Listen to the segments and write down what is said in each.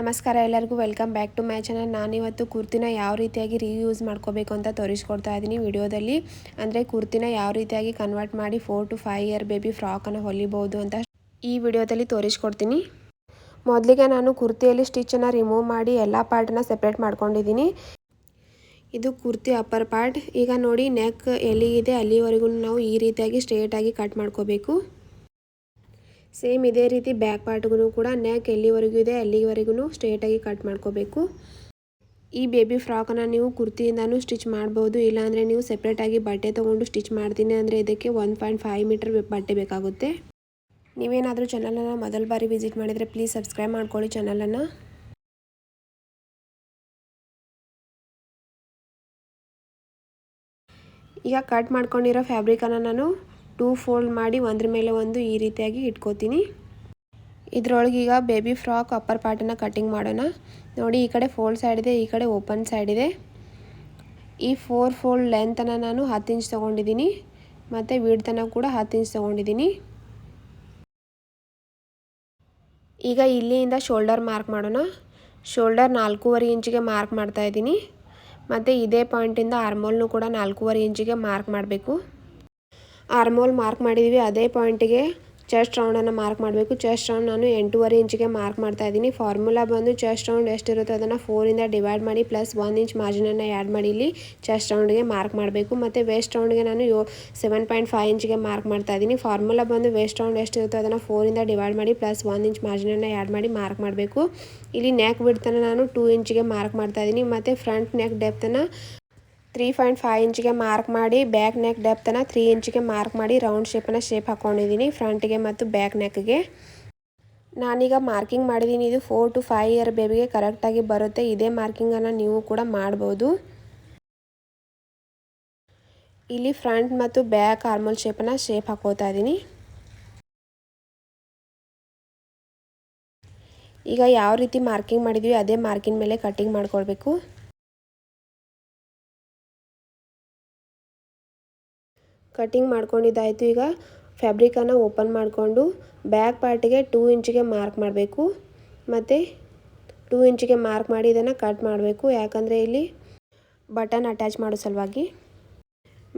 ನಮಸ್ಕಾರ ಎಲ್ಲರಿಗೂ, welcome back to my channel. ನಾನಿವತ್ತು ಕುರ್ತಿನ ಯಾವ ರೀತಿಯಾಗಿ ರೀಯೂಸ್ ಮಾಡ್ಕೋಬೇಕು ಅಂತ ತೋರಿಸ್ಕೊಡ್ತಾ ಇದ್ದೀನಿ ವಿಡಿಯೋದಲ್ಲಿ. ಅಂದರೆ ಕುರ್ತಿನ ಯಾವ ರೀತಿಯಾಗಿ ಕನ್ವರ್ಟ್ ಮಾಡಿ four to five year baby ಫ್ರಾಕನ್ನು ಹೊಲಿಬೋದು ಅಂತ ಈ ವಿಡಿಯೋದಲ್ಲಿ ತೋರಿಸ್ಕೊಡ್ತೀನಿ. ಮೊದಲಿಗೆ ನಾನು ಕುರ್ತಿಯಲ್ಲಿ ಸ್ಟಿಚ್ಚನ್ನು ರಿಮೂವ್ ಮಾಡಿ ಎಲ್ಲ ಪಾರ್ಟನ್ನ ಸೆಪ್ರೇಟ್ ಮಾಡ್ಕೊಂಡಿದ್ದೀನಿ. ಇದು ಕುರ್ತಿ ಅಪ್ಪರ್ ಪಾರ್ಟ್ ಈಗ ನೋಡಿ ನೆಕ್ ಎಲ್ಲಿಗಿದೆ ಅಲ್ಲಿವರೆಗೂ ನಾವು ಈ ರೀತಿಯಾಗಿ ಸ್ಟ್ರೇಟಾಗಿ ಕಟ್ ಮಾಡ್ಕೋಬೇಕು. ಸೇಮ್ ಇದೇ ರೀತಿ ಬ್ಯಾಕ್ ಪಾರ್ಟ್ಗೂ ಕೂಡ ನೆಕ್ ಎಲ್ಲಿವರೆಗೂ ಇದೆ, ಅಲ್ಲಿವರೆಗೂ ಸ್ಟ್ರೇಟಾಗಿ ಕಟ್ ಮಾಡ್ಕೋಬೇಕು. ಈ ಬೇಬಿ ಫ್ರಾಕನ್ನು ನೀವು ಕುರ್ತಿಯಿಂದನೂ ಸ್ಟಿಚ್ ಮಾಡ್ಬೋದು, ಇಲ್ಲಾಂದರೆ ನೀವು ಸೆಪ್ರೇಟಾಗಿ ಬಟ್ಟೆ ತೊಗೊಂಡು ಸ್ಟಿಚ್ ಮಾಡ್ತೀನಿ ಅಂದರೆ ಇದಕ್ಕೆ ಒನ್ ಪಾಯಿಂಟ್ ಫೈವ್ ಮೀಟರ್ ಬಟ್ಟೆ ಬೇಕಾಗುತ್ತೆ. ನೀವೇನಾದರೂ ಚಾನಲನ್ನು ಮೊದಲ ಬಾರಿ ವಿಸಿಟ್ ಮಾಡಿದರೆ ಪ್ಲೀಸ್ ಸಬ್ಸ್ಕ್ರೈಬ್ ಮಾಡ್ಕೊಳ್ಳಿ ಚಾನಲನ್ನು ಈಗ ಕಟ್ ಮಾಡ್ಕೊಂಡಿರೋ ಫ್ಯಾಬ್ರಿಕನ್ನು ನಾನು ಟೂ ಫೋಲ್ಡ್ ಮಾಡಿ ಒಂದ್ರ ಮೇಲೆ ಒಂದು ಈ ರೀತಿಯಾಗಿ ಇಟ್ಕೋತೀನಿ. ಇದರೊಳಗೆ ಈಗ ಬೇಬಿ ಫ್ರಾಕ್ ಅಪ್ಪರ್ ಪಾರ್ಟನ್ನು ಕಟ್ಟಿಂಗ್ ಮಾಡೋಣ. ನೋಡಿ, ಈ ಕಡೆ ಫೋಲ್ಡ್ ಸೈಡ್ ಇದೆ, ಈ ಕಡೆ ಓಪನ್ ಸೈಡ್ ಇದೆ. ಈ ಫೋರ್ ಫೋಲ್ಡ್ ಲೆಂತನ್ನು ನಾನು ಹತ್ತು ಇಂಚ್ ತೊಗೊಂಡಿದ್ದೀನಿ. ಮತ್ತು ವಿಡ್ತನ ಕೂಡ ಹತ್ತು ಇಂಚ್ ತೊಗೊಂಡಿದ್ದೀನಿ. ಈಗ ಇಲ್ಲಿಂದ ಶೋಲ್ಡರ್ ಮಾರ್ಕ್ ಮಾಡೋಣ. ಶೋಲ್ಡರ್ ನಾಲ್ಕೂವರೆ ಇಂಚಿಗೆ ಮಾರ್ಕ್ ಮಾಡ್ತಾಯಿದ್ದೀನಿ ಮತ್ತು ಇದೇ ಪಾಯಿಂಟಿಂದ ಆರ್ಮೋಲ್ನು ಕೂಡ ನಾಲ್ಕೂವರೆ ಇಂಚಿಗೆ ಮಾರ್ಕ್ ಮಾಡಬೇಕು. ಆರ್ಮೋಲ್ ಮಾರ್ಕ್ ಮಾಡಿದ್ದೀವಿ ಅದೇ ಪಾಯಿಂಟಿಗೆ ಚೆಸ್ಟ್ ರೌಂಡನ್ನು ಮಾರ್ಕ್ ಮಾಡಬೇಕು. ಚೆಸ್ಟ್ ರೌಂಡ್ ನಾನು ಎಂಟೂವರೆ ಇಂಚಿಗೆ ಮಾರ್ಕ್ ಮಾಡ್ತಾ ಇದ್ದೀನಿ. ಫಾರ್ಮುಲಾ ಬಂದು ಚೆಸ್ಟ್ ರೌಂಡ್ ಎಷ್ಟಿರುತ್ತೆ ಅದನ್ನು ಫೋರಿಂದ ಡಿವೈಡ್ ಮಾಡಿ ಪ್ಲಸ್ ಒನ್ ಇಂಚ್ ಮಾರ್ಜಿನನ್ನು ಆ್ಯಡ್ ಮಾಡಿ ಇಲ್ಲಿ ಚೆಸ್ಟ್ ರೌಂಡ್ಗೆ ಮಾರ್ಕ್ ಮಾಡಬೇಕು. ಮತ್ತು ವೇಸ್ಟ್ ರೌಂಡ್ಗೆ ನಾನು ಯೋ ಸೆವೆನ್ ಪಾಯಿಂಟ್ ಫೈವ್ ಇಂಚಿಗೆ ಮಾರ್ಕ್ ಮಾಡ್ತಾ ಇದ್ದೀನಿ. ಫಾರ್ಮುಲಾ ಬಂದು ವೇಸ್ಟ್ ರೌಂಡ್ ಎಷ್ಟಿರುತ್ತೆ ಅದನ್ನು ಫೋರಿಂದ ಡಿವೈಡ್ ಮಾಡಿ ಪ್ಲಸ್ ಒನ್ ಇಂಚ್ ಮಾರ್ಜಿನನ್ನು ಆ್ಯಡ್ ಮಾಡಿ ಮಾರ್ಕ್ ಮಾಡಬೇಕು. ಇಲ್ಲಿ ನೆಕ್ ಬಿಡ್ತನ ನಾನು ಟೂ ಇಂಚಿಗೆ ಮಾರ್ಕ್ ಮಾಡ್ತಾ ಇದ್ದೀನಿ. ಮತ್ತು ಫ್ರಂಟ್ ನೆಕ್ ಡೆಪ್ತನ್ನು ತ್ರೀ ಪಾಯಿಂಟ್ ಫೈವ್ ಇಂಚಿಗೆ ಮಾರ್ಕ್ ಮಾಡಿ ಬ್ಯಾಕ್ ನೆಕ್ ಡೆಪ್ತನ ತ್ರೀ ಇಂಚಿಗೆ ಮಾರ್ಕ್ ಮಾಡಿ ರೌಂಡ್ ಶೇಪನ್ನು ಶೇಪ್ ಹಾಕ್ಕೊಂಡಿದ್ದೀನಿ ಫ್ರಂಟಿಗೆ ಮತ್ತು ಬ್ಯಾಕ್ ನೆಕ್ಗೆ ನಾನೀಗ ಮಾರ್ಕಿಂಗ್ ಮಾಡಿದ್ದೀನಿ ಇದು ಫೋರ್ ಟು ಫೈವ್ ಇಯರ್ ಬೇಬಿಗೆ ಕರೆಕ್ಟಾಗಿ ಬರುತ್ತೆ, ಇದೇ ಮಾರ್ಕಿಂಗನ್ನು ನೀವು ಕೂಡ ಮಾಡ್ಬೋದು. ಇಲ್ಲಿ ಫ್ರಂಟ್ ಮತ್ತು ಬ್ಯಾಕ್ ಆರ್ಮಲ್ ಶೇಪನ್ನು ಶೇಪ್ ಹಾಕೋತಾ ಇದ್ದೀನಿ ಈಗ ಯಾವ ರೀತಿ ಮಾರ್ಕಿಂಗ್ ಮಾಡಿದ್ವಿ, ಅದೇ ಮಾರ್ಕಿಂಗ್ ಮೇಲೆ ಕಟ್ಟಿಂಗ್ ಮಾಡ್ಕೊಳ್ಬೇಕು. ಕಟ್ಟಿಂಗ್ ಮಾಡ್ಕೊಂಡಿದ್ದಾಯಿತು. ಈಗ ಫ್ಯಾಬ್ರಿಕನ್ನು ಓಪನ್ ಮಾಡಿಕೊಂಡು ಬ್ಯಾಕ್ ಪಾರ್ಟಿಗೆ ಟೂ ಇಂಚಿಗೆ ಮಾರ್ಕ್ ಮಾಡಬೇಕು. ಮತ್ತು ಟೂ ಇಂಚಿಗೆ ಮಾರ್ಕ್ ಮಾಡಿ ಇದನ್ನು ಕಟ್ ಮಾಡಬೇಕು. ಯಾಕಂದರೆ ಇಲ್ಲಿ ಬಟನ್ ಅಟ್ಯಾಚ್ ಮಾಡೋ ಸಲುವಾಗಿ.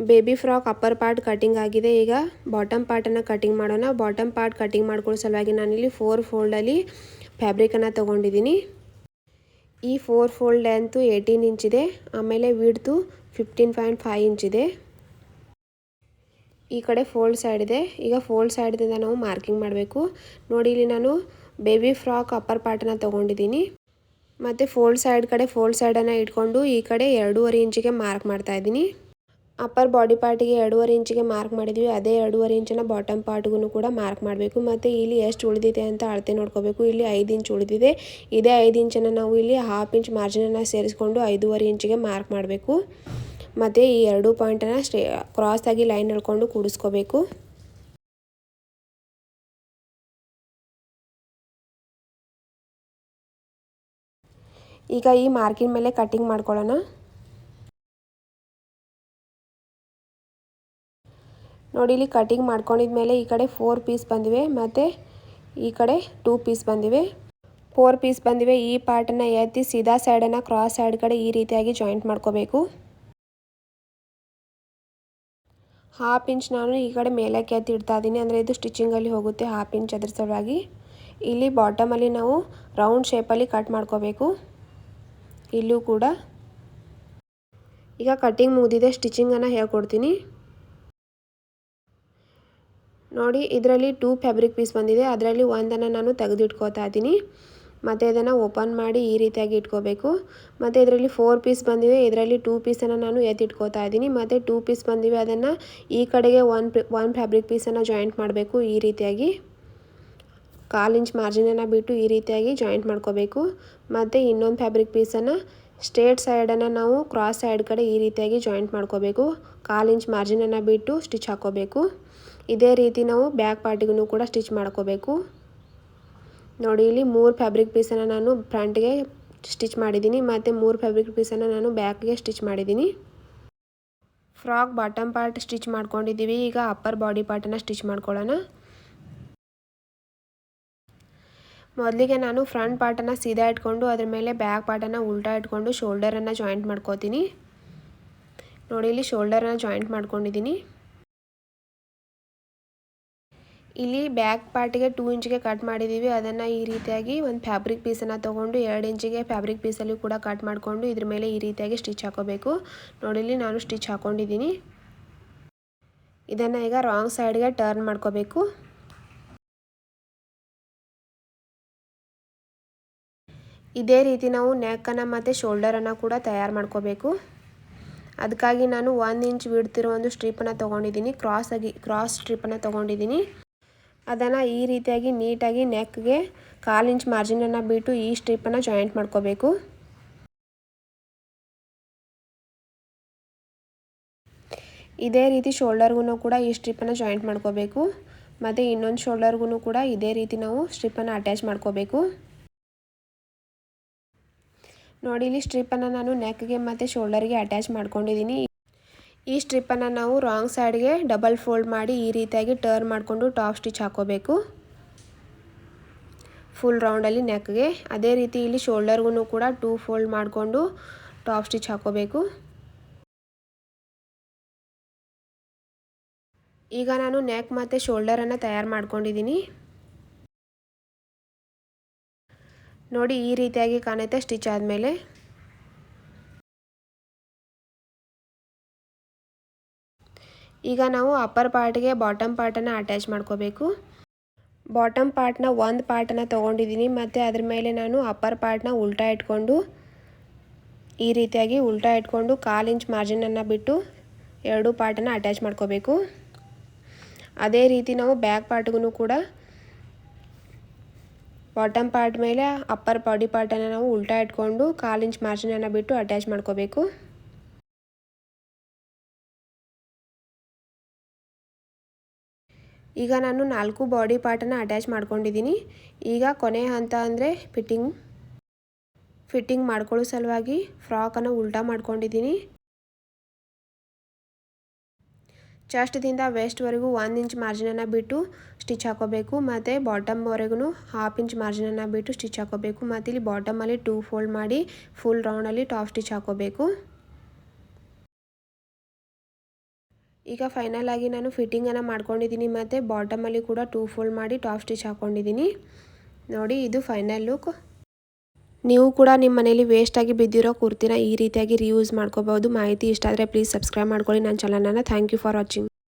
Baby frock upper part cutting ಆಗಿದೆ. ಈಗ ಬಾಟಮ್ ಪಾರ್ಟನ್ನು ಕಟಿಂಗ್ ಮಾಡೋಣ. ಬಾಟಮ್ ಪಾರ್ಟ್ ಕಟಿಂಗ್ ಮಾಡ್ಕೊಳ್ಳೋ ಸಲುವಾಗಿ ನಾನಿಲ್ಲಿ ಫೋರ್ ಫೋಲ್ಡಲ್ಲಿ ಫ್ಯಾಬ್ರಿಕನ್ನು ತೊಗೊಂಡಿದ್ದೀನಿ. ಈ ಫೋರ್ ಫೋಲ್ಡ್ ಲೆಂತು ಏಯ್ಟೀನ್ ಇಂಚಿದೆ ಆಮೇಲೆ ವಿಡ್ತು ಫಿಫ್ಟೀನ್ ಪಾಯಿಂಟ್ ಫೈವ್ ಇಂಚಿದೆ ಈ ಕಡೆ ಫೋಲ್ಡ್ ಸೈಡ್ ಇದೆ ಈಗ ಫೋಲ್ಡ್ ಸೈಡ್ದಿಂದ ನಾವು ಮಾರ್ಕಿಂಗ್ ಮಾಡಬೇಕು. ನೋಡಿ, ಇಲ್ಲಿ ನಾನು ಬೇಬಿ ಫ್ರಾಕ್ ಅಪ್ಪರ್ ಪಾರ್ಟನ್ನು ತೊಗೊಂಡಿದ್ದೀನಿ. ಮತ್ತು ಫೋಲ್ಡ್ ಸೈಡ್ ಕಡೆ ಫೋಲ್ಡ್ ಸೈಡನ್ನು ಇಟ್ಕೊಂಡು ಈ ಕಡೆ ಎರಡೂವರೆ ಇಂಚಿಗೆ ಮಾರ್ಕ್ ಮಾಡ್ತಾ ಇದ್ದೀನಿ. ಅಪ್ಪರ್ ಬಾಡಿ ಪಾರ್ಟಿಗೆ ಎರಡೂವರೆ ಇಂಚಿಗೆ ಮಾರ್ಕ್ ಮಾಡಿದ್ವಿ. ಅದೇ ಎರಡೂವರೆ ಇಂಚನ್ನು ಬಾಟಮ್ ಪಾರ್ಟ್ಗೂ ಕೂಡ ಮಾರ್ಕ್ ಮಾಡಬೇಕು. ಮತ್ತು ಇಲ್ಲಿ ಎಷ್ಟು ಉಳಿದಿದೆ ಅಂತ ಅಳತೆ ನೋಡ್ಕೋಬೇಕು. ಇಲ್ಲಿ ಐದು ಇಂಚ್ ಉಳಿದಿದೆ. ಇದೇ ಐದು ಇಂಚನ್ನು ನಾವು ಇಲ್ಲಿ ಹಾಫ್ ಇಂಚ್ ಮಾರ್ಜಿನನ್ನು ಸೇರಿಸ್ಕೊಂಡು ಐದೂವರೆ ಇಂಚಿಗೆ ಮಾರ್ಕ್ ಮಾಡಬೇಕು. ಮತ್ತು ಈ ಎರಡು ಪಾಯಿಂಟನ್ನು ಸ್ಟೇ ಕ್ರಾಸಾಗಿ ಲೈನ್ ಎಳ್ಕೊಂಡು ಕೂಡಿಸ್ಕೋಬೇಕು. ಈಗ ಈ ಮಾರ್ಕಿನ ಮೇಲೆ ಕಟ್ಟಿಂಗ್ ಮಾಡ್ಕೊಳ್ಳೋಣ. ನೋಡಿ, ಇಲ್ಲಿ ಮಾಡ್ಕೊಂಡಿದ ಮೇಲೆ ಈ ಕಡೆ ಫೋರ್ ಪೀಸ್ ಬಂದಿವೆ, ಮತ್ತು ಈ ಕಡೆ ಟೂ ಪೀಸ್ ಬಂದಿವೆ. ಫೋರ್ ಪೀಸ್ ಬಂದಿವೆ, ಈ ಪಾರ್ಟನ್ನು ಎತ್ತಿ ಸೀದಾ ಸೈಡನ್ನು ಕ್ರಾಸ್ ಸೈಡ್ ಕಡೆ ಈ ರೀತಿಯಾಗಿ ಜಾಯಿಂಟ್ ಮಾಡ್ಕೋಬೇಕು. ಹಾಫ್ ಇಂಚ್ ನಾನು ಈ ಕಡೆ ಮೇಲಕ್ಕೆ ಇಡ್ತಾ ಇದ್ದೀನಿ. ಅಂದರೆ ಇದು ಸ್ಟಿಚಿಂಗಲ್ಲಿ ಹೋಗುತ್ತೆ ಹಾಫ್ ಇಂಚ್ ಅದ್ರ ಸಲುವಾಗಿ ಇಲ್ಲಿ ಬಾಟಮಲ್ಲಿ ನಾವು ರೌಂಡ್ ಶೇಪಲ್ಲಿ ಕಟ್ ಮಾಡ್ಕೋಬೇಕು. ಇಲ್ಲೂ ಕೂಡ. ಈಗ ಕಟ್ಟಿಂಗ್ ಮುಗಿದಿದೆ ಸ್ಟಿಚಿಂಗನ್ನು ಹೇಳ್ಕೊಡ್ತೀನಿ. ನೋಡಿ, ಇದರಲ್ಲಿ ಟೂ ಫ್ಯಾಬ್ರಿಕ್ ಪೀಸ್ ಬಂದಿದೆ. ಅದರಲ್ಲಿ ಒಂದನ್ನು ನಾನು ತೆಗೆದಿಟ್ಕೋತಾ ಇದ್ದೀನಿ. ಮತ್ತು ಇದನ್ನು ಓಪನ್ ಮಾಡಿ ಈ ರೀತಿಯಾಗಿ ಇಟ್ಕೋಬೇಕು. ಮತ್ತು ಇದರಲ್ಲಿ ಫೋರ್ ಪೀಸ್ ಬಂದಿವೆ. ಇದರಲ್ಲಿ ಟೂ ಪೀಸನ್ನು ನಾನು ಎತ್ತಿಟ್ಕೋತಾ ಇದ್ದೀನಿ. ಮತ್ತು ಟೂ ಪೀಸ್ ಬಂದಿವೆ. ಅದನ್ನು ಈ ಕಡೆಗೆ ಒನ್ ಒನ್ ಫ್ಯಾಬ್ರಿಕ್ ಪೀಸನ್ನು ಜಾಯಿಂಟ್ ಮಾಡಬೇಕು ಈ ರೀತಿಯಾಗಿ. ಕಾಲು ಇಂಚ್ ಮಾರ್ಜಿನನ್ನು ಬಿಟ್ಟು ಈ ರೀತಿಯಾಗಿ ಜಾಯಿಂಟ್ ಮಾಡ್ಕೋಬೇಕು. ಮತ್ತು ಇನ್ನೊಂದು ಫ್ಯಾಬ್ರಿಕ್ ಪೀಸನ್ನು ಸ್ಟ್ರೇಟ್ ಸೈಡನ್ನು ನಾವು ಕ್ರಾಸ್ ಸೈಡ್ ಕಡೆ ಈ ರೀತಿಯಾಗಿ ಜಾಯಿಂಟ್ ಮಾಡ್ಕೋಬೇಕು. ಕಾಲು ಇಂಚ್ ಮಾರ್ಜಿನನ್ನು ಬಿಟ್ಟು ಸ್ಟಿಚ್ ಹಾಕೋಬೇಕು. ಇದೇ ರೀತಿ ನಾವು ಬ್ಯಾಕ್ ಪಾರ್ಟಿಗೂ ಕೂಡ ಸ್ಟಿಚ್ ಮಾಡ್ಕೋಬೇಕು. ನೋಡಿ, ಇಲ್ಲಿ ಮೂರು ಫ್ಯಾಬ್ರಿಕ್ ಪೀಸನ್ನು ನಾನು ಫ್ರಂಟ್ಗೆ ಸ್ಟಿಚ್ ಮಾಡಿದ್ದೀನಿ, ಮತ್ತು ಮೂರು ಫ್ಯಾಬ್ರಿಕ್ ಪೀಸನ್ನು ನಾನು ಬ್ಯಾಕ್ಗೆ ಸ್ಟಿಚ್ ಮಾಡಿದ್ದೀನಿ. ಫ್ರಾಕ್ ಬಾಟಮ್ ಪಾರ್ಟ್ ಸ್ಟಿಚ್ ಮಾಡ್ಕೊಂಡಿದ್ದೀವಿ, ಈಗ ಅಪ್ಪರ್ ಬಾಡಿ ಪಾರ್ಟನ್ನು ಸ್ಟಿಚ್ ಮಾಡ್ಕೊಳ್ಳೋಣ. ಮೊದಲಿಗೆ ನಾನು ಫ್ರಂಟ್ ಪಾರ್ಟನ್ನು ಸೀದಾ ಇಟ್ಕೊಂಡು, ಅದ್ರ ಮೇಲೆ ಬ್ಯಾಕ್ ಪಾರ್ಟನ್ನು ಉಲ್ಟಾ ಇಟ್ಕೊಂಡು ಶೋಲ್ಡರನ್ನು ಜಾಯಿಂಟ್ ಮಾಡ್ಕೋತೀನಿ. ನೋಡಿ, ಇಲ್ಲಿ ಶೋಲ್ಡರನ್ನು ಜಾಯಿಂಟ್ ಮಾಡ್ಕೊಂಡಿದ್ದೀನಿ. ಇಲ್ಲಿ ಬ್ಯಾಕ್ ಪಾರ್ಟಿಗೆ ಟೂ ಇಂಚಿಗೆ ಕಟ್ ಮಾಡಿದ್ದೀವಿ. ಅದನ್ನು ಈ ರೀತಿಯಾಗಿ ಒಂದು ಫ್ಯಾಬ್ರಿಕ್ ಪೀಸನ್ನು ತೊಗೊಂಡು ಎರಡು ಇಂಚಿಗೆ ಫ್ಯಾಬ್ರಿಕ್ ಪೀಸಲ್ಲಿ ಕೂಡ ಕಟ್ ಮಾಡಿಕೊಂಡು ಇದ್ರ ಮೇಲೆ ಈ ರೀತಿಯಾಗಿ ಸ್ಟಿಚ್ ಹಾಕೋಬೇಕು. ನೋಡಿಲಿ ನಾನು ಸ್ಟಿಚ್ ಹಾಕ್ಕೊಂಡಿದ್ದೀನಿ ಇದನ್ನು ಈಗ ರಾಂಗ್ ಸೈಡ್ಗೆ ಟರ್ನ್ ಮಾಡ್ಕೋಬೇಕು. ಇದೇ ರೀತಿ ನಾವು ನೆಕ್ಕನ್ನು ಮತ್ತು ಶೋಲ್ಡರನ್ನು ಕೂಡ ತಯಾರು ಮಾಡ್ಕೋಬೇಕು. ಅದಕ್ಕಾಗಿ ನಾನು ಒಂದು ಇಂಚ್ ಬಿಡ್ತಿರೋ ಒಂದು ಸ್ಟ್ರಿಪ್ಪನ್ನು ತೊಗೊಂಡಿದ್ದೀನಿ. ಕ್ರಾಸ್ ಆಗಿ ಕ್ರಾಸ್ ಸ್ಟ್ರಿಪ್ಪನ್ನು ತೊಗೊಂಡಿದ್ದೀನಿ. ಅದನ್ನು ಈ ರೀತಿಯಾಗಿ ನೀಟಾಗಿ ನೆಕ್ಗೆ ಕಾಲು ಇಂಚ್ ಮಾರ್ಜಿನನ್ನು ಬಿಟ್ಟು ಈ ಸ್ಟ್ರಿಪ್ಪನ್ನು ಜಾಯಿಂಟ್ ಮಾಡ್ಕೋಬೇಕು. ಇದೇ ರೀತಿ ಶೋಲ್ಡರ್ಗೂ ಕೂಡ ಈ ಸ್ಟ್ರಿಪ್ಪನ್ನು ಜಾಯಿಂಟ್ ಮಾಡ್ಕೋಬೇಕು. ಮತ್ತು ಇನ್ನೊಂದು ಶೋಲ್ಡರ್ಗೂ ಕೂಡ ಇದೇ ರೀತಿ ನಾವು ಸ್ಟ್ರಿಪ್ಪನ್ನು ಅಟ್ಯಾಚ್ ಮಾಡ್ಕೋಬೇಕು. ನೋಡಿ, ಇಲ್ಲಿ ಸ್ಟ್ರಿಪ್ಪನ್ನು ನಾನು ನೆಕ್ಗೆ ಮತ್ತು ಶೋಲ್ಡರ್ಗೆ ಅಟ್ಯಾಚ್ ಮಾಡ್ಕೊಂಡಿದ್ದೀನಿ ಈ ಸ್ಟ್ರಿಪ್ಪನ್ನು ನಾವು ರಾಂಗ್ ಸೈಡ್ಗೆ ಡಬಲ್ ಫೋಲ್ಡ್ ಮಾಡಿ ಈ ರೀತಿಯಾಗಿ ಟರ್ನ್ ಮಾಡಿಕೊಂಡು ಟಾಪ್ ಸ್ಟಿಚ್ ಹಾಕೋಬೇಕು. ಫುಲ್ ರೌಂಡಲ್ಲಿ ನೆಕ್ಗೆ. ಅದೇ ರೀತಿ ಇಲ್ಲಿ ಶೋಲ್ಡರ್ಗೂ ಕೂಡ ಟೂ ಫೋಲ್ಡ್ ಮಾಡಿಕೊಂಡು ಟಾಪ್ ಸ್ಟಿಚ್ ಹಾಕೋಬೇಕು. ಈಗ ನಾನು ನೆಕ್ ಮತ್ತು ಶೋಲ್ಡರನ್ನು ತಯಾರು ಮಾಡ್ಕೊಂಡಿದ್ದೀನಿ. ನೋಡಿ ಈ ರೀತಿಯಾಗಿ ಕಾಣುತ್ತೆ ಸ್ಟಿಚ್ ಆದಮೇಲೆ. ಈಗ ನಾವು ಅಪ್ಪರ್ ಪಾರ್ಟ್ಗೆ ಬಾಟಮ್ ಪಾರ್ಟನ್ನು ಅಟ್ಯಾಚ್ ಮಾಡ್ಕೋಬೇಕು. ಬಾಟಮ್ ಪಾರ್ಟ್ನ ಒಂದು ಪಾರ್ಟನ್ನು ತೊಗೊಂಡಿದ್ದೀನಿ ಮತ್ತು ಅದ್ರ ಮೇಲೆ ನಾನು ಅಪ್ಪರ್ ಪಾರ್ಟ್ನ ಉಲ್ಟಾ ಇಟ್ಕೊಂಡು, ಈ ರೀತಿಯಾಗಿ ಉಲ್ಟಾ ಇಟ್ಕೊಂಡು ಕಾಲು ಇಂಚ್ ಮಾರ್ಜಿನನ್ನು ಬಿಟ್ಟು ಎರಡೂ ಪಾರ್ಟನ್ನು ಅಟ್ಯಾಚ್ ಮಾಡ್ಕೋಬೇಕು. ಅದೇ ರೀತಿ ನಾವು ಬ್ಯಾಕ್ ಪಾರ್ಟ್ಗೂ ಕೂಡ ಬಾಟಮ್ ಪಾರ್ಟ್ ಮೇಲೆ ಅಪ್ಪರ್ ಬಾಡಿ ಪಾರ್ಟನ್ನು ನಾವು ಉಲ್ಟಾ ಇಟ್ಕೊಂಡು ಕಾಲು ಇಂಚ್ ಮಾರ್ಜಿನನ್ನು ಬಿಟ್ಟು ಅಟ್ಯಾಚ್ ಮಾಡ್ಕೋಬೇಕು. ಈಗ ನಾನು ನಾಲ್ಕು ಬಾಡಿ ಪಾರ್ಟನ್ನು ಅಟ್ಯಾಚ್ ಮಾಡ್ಕೊಂಡಿದ್ದೀನಿ. ಈಗ ಕೊನೆ ಹಂತ ಅಂದರೆ ಫಿಟ್ಟಿಂಗ್ ಫಿಟ್ಟಿಂಗ್ ಮಾಡ್ಕೊಳ್ಳೋ ಸಲುವಾಗಿ ಫ್ರಾಕನ್ನು ಉಲ್ಟಾ ಮಾಡ್ಕೊಂಡಿದ್ದೀನಿ. ಚೆಸ್ಟ್ದಿಂದ ವೇಸ್ಟ್ವರೆಗೂ ಒಂದು ಇಂಚ್ ಮಾರ್ಜಿನನ್ನು ಬಿಟ್ಟು ಸ್ಟಿಚ್ ಹಾಕೋಬೇಕು. ಮತ್ತು ಬಾಟಮ್ವರೆಗೂ ಹಾಫ್ ಇಂಚ್ ಮಾರ್ಜಿನನ್ನು ಬಿಟ್ಟು ಸ್ಟಿಚ್ ಹಾಕೋಬೇಕು. ಮತ್ತು ಇಲ್ಲಿ ಬಾಟಮಲ್ಲಿ ಟೂ ಫೋಲ್ಡ್ ಮಾಡಿ ಫುಲ್ ರೌಂಡಲ್ಲಿ ಟಾಪ್ ಸ್ಟಿಚ್ ಹಾಕೋಬೇಕು. ಈಗ ಫೈನಲ್ ಆಗಿ ನಾನು ಫಿಟ್ಟಿಂಗನ್ನು ಮಾಡ್ಕೊಂಡಿದ್ದೀನಿ ಮತ್ತು ಬಾಟಮಲ್ಲಿ ಕೂಡ ಟೂ ಫೋಲ್ಡ್ ಮಾಡಿ ಟಾಪ್ ಸ್ಟಿಚ್ ಹಾಕ್ಕೊಂಡಿದ್ದೀನಿ ನೋಡಿ, ಇದು ಫೈನಲ್ ಲುಕ್ ನೀವು ಕೂಡ ನಿಮ್ಮ ಮನೇಲಿ ವೇಸ್ಟಾಗಿ ಬಿದ್ದಿರೋ ಕುರ್ತಿನ ಈ ರೀತಿಯಾಗಿ ರಿಯೂಸ್ ಮಾಡ್ಕೋಬೋದು ಮಾಹಿತಿ ಇಷ್ಟ ಆದರೆ ಪ್ಲೀಸ್ ಸಬ್ಸ್ಕ್ರೈಬ್ ಮಾಡ್ಕೊಳ್ಳಿ. ನನ್ನ ಚಾನಲನ್ನು ಥ್ಯಾಂಕ್ ಯು ಫಾರ್ ವಾಚಿಂಗ್